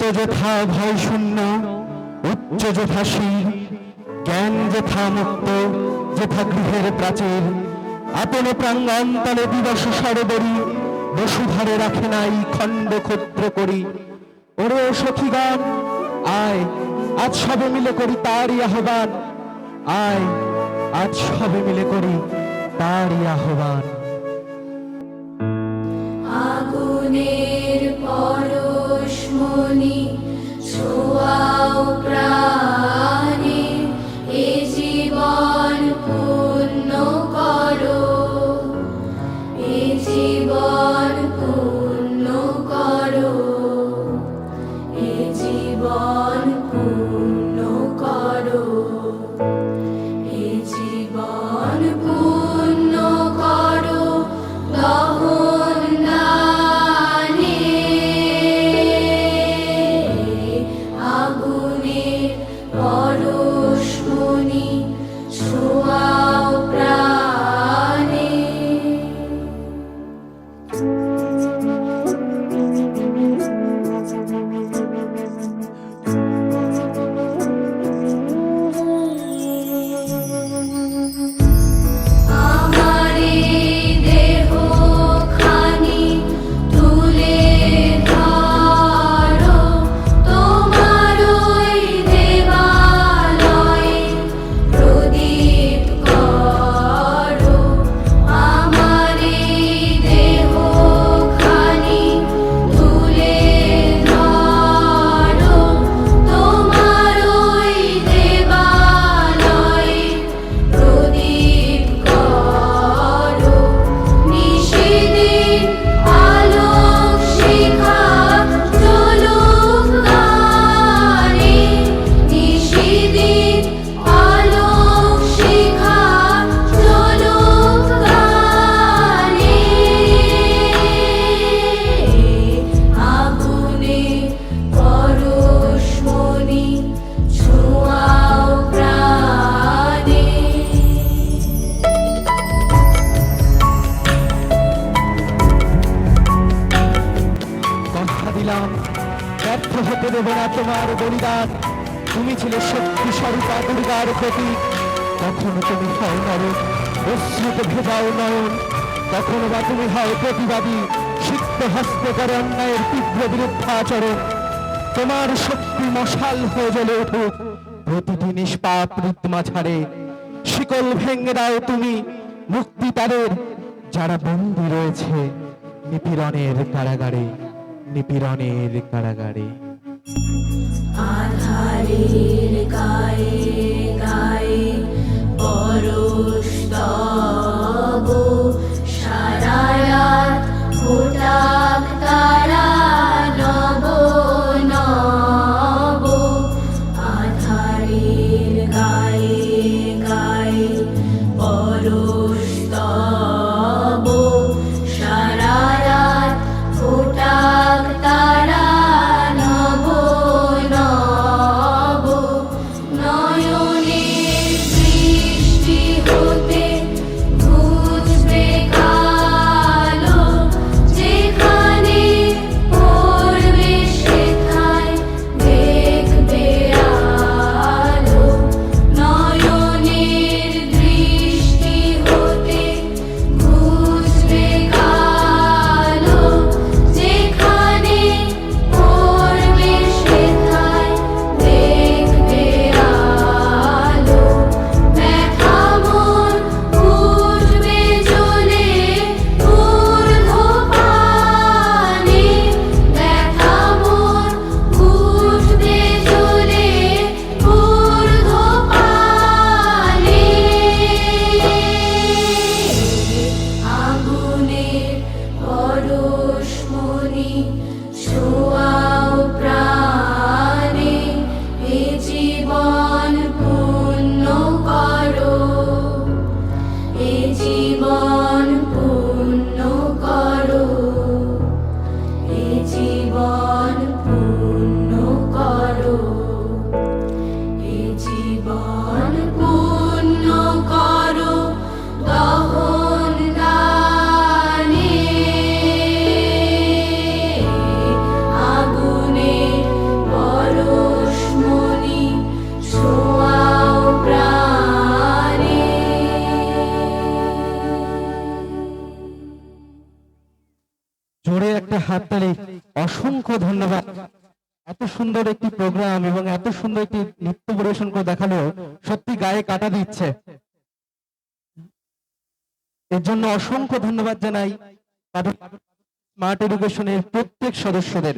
যথা ভয় শূন্য, উচ্চ যথাসী জ্ঞান যথা মুক্ত, যথা গৃহের প্রাচীর। আপন প্রাঙ্গন্তলে দিবস সরবরি, বসুধারে রাখে নাই খণ্ড ক্ষত্র করি। ওরে সখীগণ, আয়, আজ সবে মিলে করি তারই আহ্বান। আয়, আজ সবে মিলে করি তারই আহ্বান। আগুনের পরশমণি ছোয়াও প্রাণে। ব্যর্থ দেব না তোমার বলিদান। তুমি ছিলে শক্তি স্বরূপা দুর্গার প্রতীক। কখনো তুমি হও নরক, অশ্রুতে ভেজাও নয়ন। কখনো বা তুমি হও প্রতিবাদী সিদ্ধ হস্তে করে অন্যায়ের তীব্র বিরুদ্ধাচরণ। তোমার শক্তি মশাল হয়ে জ্বলে উঠুক। প্রতিটি নিষ্পাপ রুদ্মা ছাড়ে। শিকল ভেঙে দাও তুমি মুক্তি তাদের যারা বন্দী রয়েছে নিপীড়নের কারাগারে নিপীড়নের কারাগারে। আধারের গায়ে গায়ে হাততালি অসংখ্য ধন্যবাদ। এত সুন্দর একটি প্রোগ্রাম এবং এত সুন্দর একটি নৃত্য পরিবেশন করে দেখাল সত্যি গায়ে কাটা দিচ্ছে। এর জন্য অসংখ্য ধন্যবাদ জানাই স্মার্ট এডুকেশনের প্রত্যেক সদস্যদের।